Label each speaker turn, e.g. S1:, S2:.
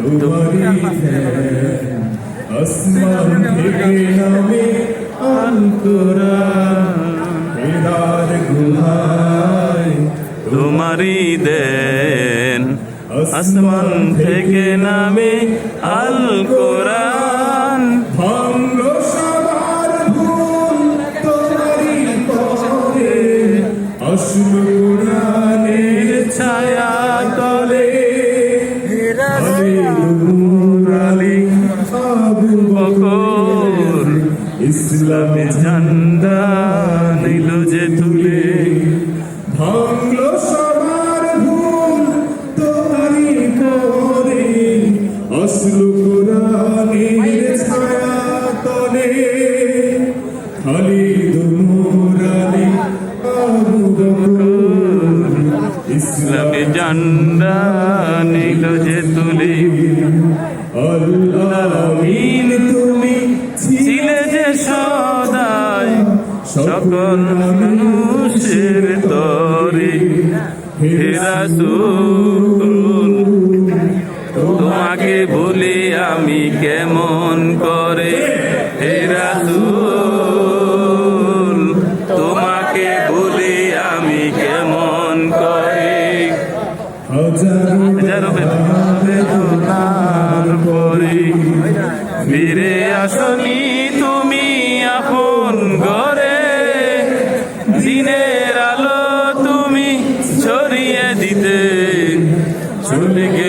S1: তোমারি আসমান থেকে নামে কোরআন। হেদার গুহায়
S2: তোমারই দেন আসমান থেকে নামে আল কোরআন।
S1: ভাঙ্গ সবার ভুল তোমারি পথে আসল।
S2: বকর
S1: ইসলামে
S2: ঝান্ডা নিল যে তুলে।
S1: ভাঙল সবার ভুল তোমারি করে আসল কোরআনের ছায়া তলে। খালি দুমুরালি আবু বকর।
S2: ইসলামে
S1: ইসলামে
S2: ঝান্ডা নিল যে তুলে।
S1: আল্লাহ
S2: সকল মানুষের তরে হে রাসূল তোমাকে ভুলি আমি কেমন করে? হে রাসূল, তোমাকে ভুলি আমি কেমন করে?
S1: হাজারো
S2: বেদনার পরে ফিরে আসনি। আলো তুমি ছড়িয়ে দিতে। চুলকে